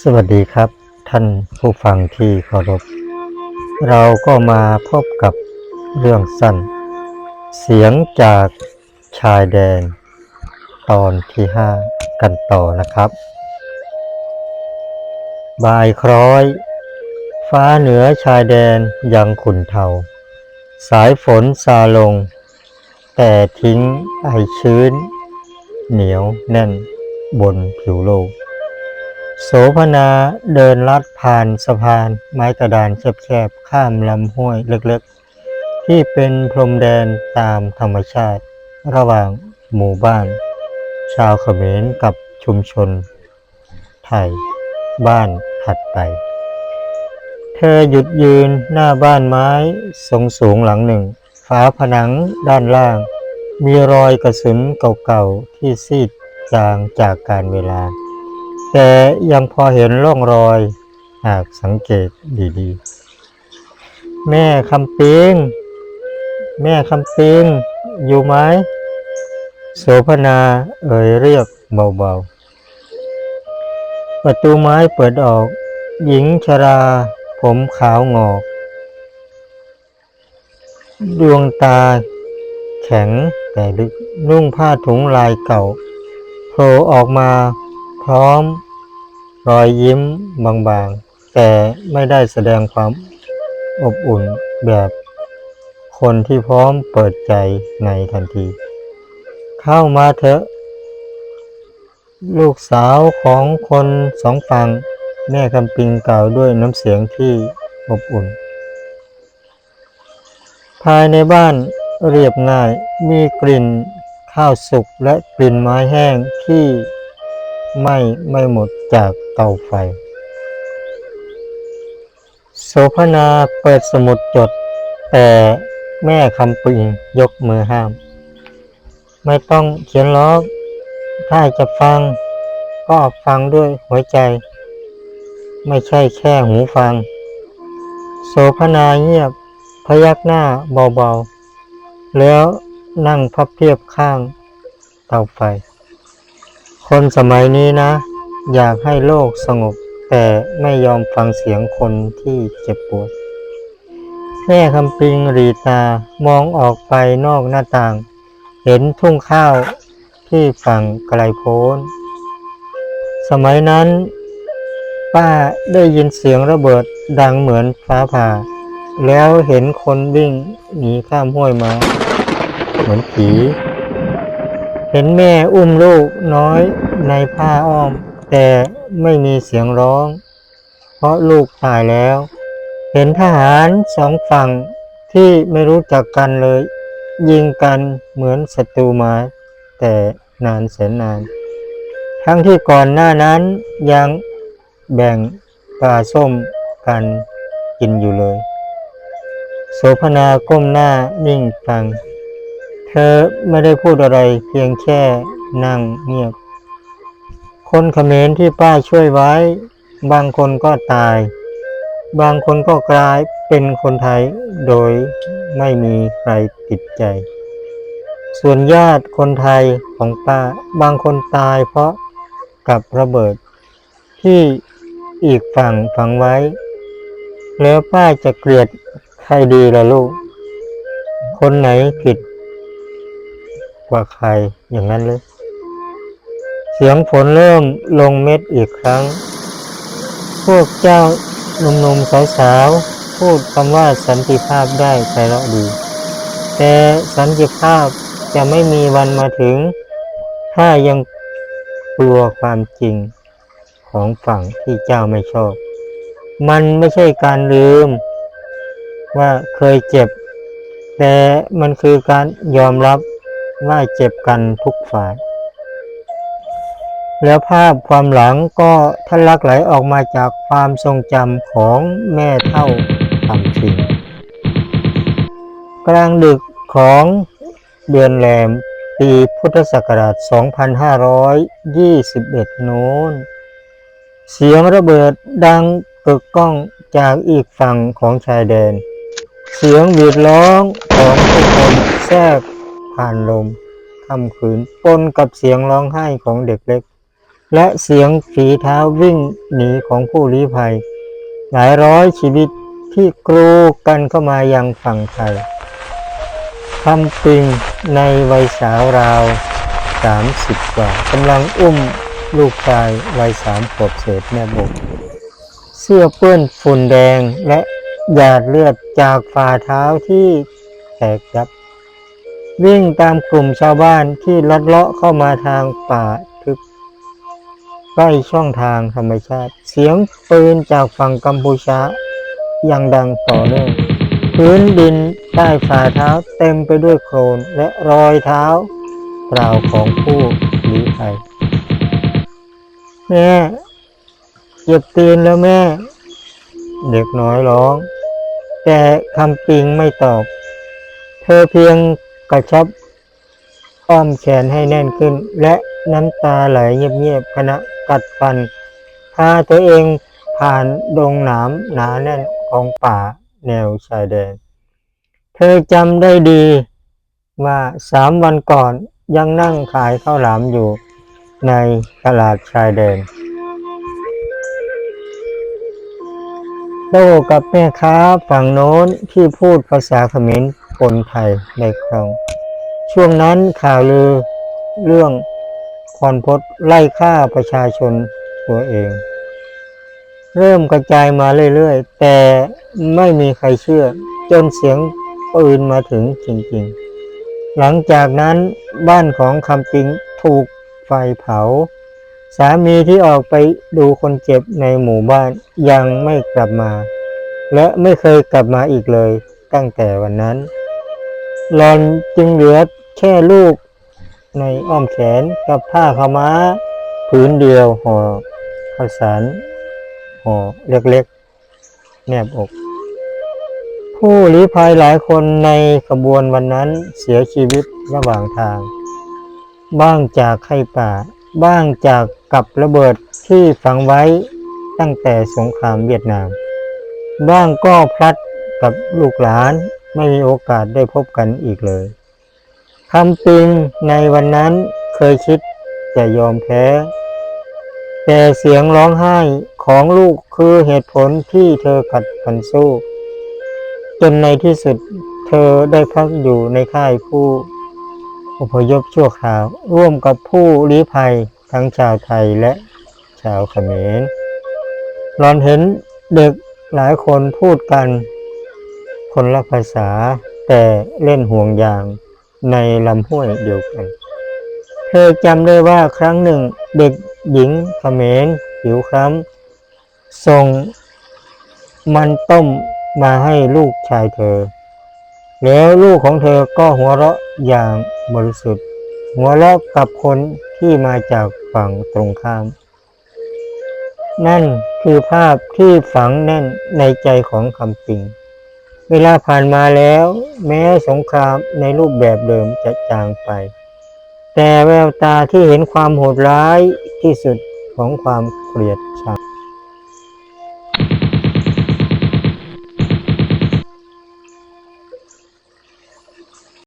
สวัสดีครับท่านผู้ฟังที่เคารพ เราก็มาพบกับเรื่องสั้น เสียงจากชายแดน ตอนที่ห้ากันต่อนะครับ บ่ายคล้อย ฟ้าเหนือชายแดนยังขุ่นเทา สายฝนซาลง แต่ทิ้งไอชื้น เหนียวแน่นบนผิวโลก โสภณาเดินลัดผ่านสะพานไม้กระดานแคบๆข้ามลำห้วยเล็กๆ ที่เป็นพรมแดนตามธรรมชาติ ระหว่างหมู่บ้าน ชาวเขมรกับชุมชน ไทย บ้านถัดไป เธอหยุดยืนหน้าบ้านไม้ทรงสูงหลังหนึ่ง ฝาผนังด้านล่าง มีรอยกระสุนเก่าๆที่ซีดจางจากการเวลา แต่ยังพอเห็นร่องรอย หากสังเกตดีๆ แม่คำปิง แม่คำปิง อยู่ไหมโสภณาเอ่ยเรียกเบาๆ ประตูไม้เปิดออก หญิงชรา ผมขาวงอก ดวงตา แข็งแต่ลึกนุ่งผ้าถุงลายเก่าโผล่ออกมาพร้อม รอยยิ้มบางๆ แต่ไม่ได้แสดงความอบอุ่นแบบ คนที่พร้อมเปิดใจในทันที เข้ามาเถอะ ลูกสาวของคนสองฝั่งแม่คำปิงกล่าวด้วยน้ำเสียงที่อบอุ่น ภายในบ้านเรียบง่ายมีกลิ่นข้าวสุกและกลิ่นไม้แห้งที่ไม่ไม่หมดจาก เตาไฟ โสภณาเปิดสมุดจด แต่แม่คำปิงยกมือห้าม ไม่ต้องเขียนล้อถ้าจะฟัง ก็ฟังด้วยหัวใจ ไม่ใช่แค่หูฟัง โสภณาเงียบพยักหน้าเบาๆ แล้วนั่งพับเพียบข้างเตาไฟ คนสมัยนี้นะ อยากให้โลกสงบ แต่ไม่ยอมฟังเสียงคนที่เจ็บปวด แม่คำปิงรีตามองออกไปนอกหน้าต่าง เห็นทุ่งข้าวที่ฝั่งไกลโพ้น สมัยนั้น ป้าได้ยินเสียงระเบิดดังเหมือนฟ้าผ่า แล้วเห็นคนวิ่งหนีข้ามห้วยมา เหมือนผี เห็นแม่อุ้มลูกน้อยในผ้าอ้อม แต่ไม่มีเสียงร้อง เพราะลูกตายแล้ว เห็นทหารสองฝั่งที่ไม่รู้จักกันเลย ยิงกันเหมือนศัตรูมา แต่นานแสนนาน ทั้งที่ก่อนหน้านั้นยังแบ่งปลาส้มกันกินอยู่เลย โสภณาก้มหน้านิ่งฟัง เธอไม่ได้พูดอะไรเพียงแค่นั่งเงียบ คนเขมรที่ป้าช่วยไว้ บางคนก็ตาย บางคนก็กลายเป็นคนไทยโดยไม่มีใครติดใจ ส่วนญาติคนไทยของป้าบางคนตายเพราะกับระเบิด ที่อีกฝั่งฝังไว้ แล้วป้าจะเกลียดใครดีล่ะลูก คนไหนผิดกว่าใครอย่างนั้นเลย เสียงฝนเริ่มลงเม็ดอีกครั้ง พวกเจ้าหนุ่มๆสาวๆพูดคำว่าสันติภาพได้ไพเราะดี แต่สันติภาพจะไม่มีวันมาถึง ถ้ายังกลัวความจริงของฝั่งที่เจ้าไม่ชอบ มันไม่ใช่การลืม ว่าเคยเจ็บ แต่มันคือการยอมรับว่าเจ็บกันทุกฝ่าย แล้วภาพความหลังก็ทะลักไหลออกมาจากความทรงจำของแม่เท่าทำชิงกลางดึกของเดือนแรมปีพุทธศักราช 2521 โน้น เสียงระเบิดดังกึกก้องจากอีกฝั่งของชายแดน เสียงหวีดร้องของทุกคนแทรกผ่านลมค่ำคืนปนกับเสียงร้องไห้ของเด็กเล็ก และเสียงฝีเท้าวิ่งหนีของผู้ลี้ภัย หลายร้อยชีวิตที่กรูกันเข้ามายังฝั่งไทยคำปิงในวัยสาวราวสามสิบกว่ากำลังอุ้มลูกชายวัยสามขวบเศษแม่บก เสื้อเปื้อนฝุ่นแดงและหยาดเลือดจากฝ่าเท้าที่แตกยับ วิ่งตามกลุ่มชาวบ้านที่ลัดเลาะเข้ามาทางป่า ใกล้ช่องทางธรรมชาติ เสียงปืนจากฝั่งกัมพูชายังดังต่อเนื่องพื้นดินใต้ฝ่าเท้าเต็มไปด้วยโคลนและรอยเท้าเปล่าของผู้หลีภัยแม่เจ็บตีนแล้วแม่ เด็กน้อยร้อง แต่คำปิงไม่ตอบ เธอเพียงกระชับอ้อมแขนให้แน่นขึ้น และน้ำตาไหลเงียบๆขณะ กัดฟัน พาตัวเองผ่านดงหนามหนาแน่นของป่าแนวชายแดน เธอจำได้ดีว่าสามวันก่อนยังนั่งขายข้าวหลามอยู่ในตลาดชายแดนโต้กับแม่ค้าฝั่งโน้นที่พูดภาษาเขมรปนไทยในครองช่วงนั้นข่าวลือเรื่อง คอนพศไล่ฆ่าประชาชนตัวเอง เริ่มกระจายมาเรื่อยๆ แต่ไม่มีใครเชื่อ จนเสียงปืนมาถึงจริงๆ หลังจากนั้นบ้านของคำปิงถูกไฟเผา สามีที่ออกไปดูคนเจ็บในหมู่บ้านยังไม่กลับมา และไม่เคยกลับมาอีกเลยตั้งแต่วันนั้นหลอนจึงเหลือแค่ลูก ในอ้อมแขนกับผ้าขาวม้าผืนเดียวห่อข้าวสารห่อเล็กๆ แนบอก ผู้ลี้ภัยหลายคนในขบวนวันนั้นเสียชีวิตระหว่างทาง บ้างจากไข้ป่า บ้างจากกับระเบิดที่ฝังไว้ตั้งแต่สงครามเวียดนาม บ้างก็พลัดกับลูกหลานไม่มีโอกาสได้พบกันอีกเลย คำปิงในวันนั้นเคยคิดจะยอมแพ้ แต่เสียงร้องไห้ของลูกคือเหตุผลที่เธอกัดฟันสู้ จนในที่สุดเธอได้พักอยู่ในค่ายผู้อพยพชั่วคราว ร่วมกับผู้ลี้ภัยทั้งชาวไทยและชาวเขมรหลอนเห็นเด็กหลายคนพูดกัน คนละภาษาแต่เล่นห่วงยาง ในลำห้วยเดียวกัน เธอจำได้ว่าครั้งหนึ่งเด็กหญิงเขมรผิวคล้ำส่งมันต้มมาให้ลูกชายเธอ แล้วลูกของเธอก็หัวเราะอย่างบริสุทธิ์ หัวเราะกับคนที่มาจากฝั่งตรงข้าม นั่นคือภาพที่ฝังแน่นในใจของคำปิง เวลาผ่านมาแล้ว แม้สงครามในรูปแบบเดิมจะจางไป แต่แววตาที่เห็นความโหดร้ายที่สุดของความเกลียดชัง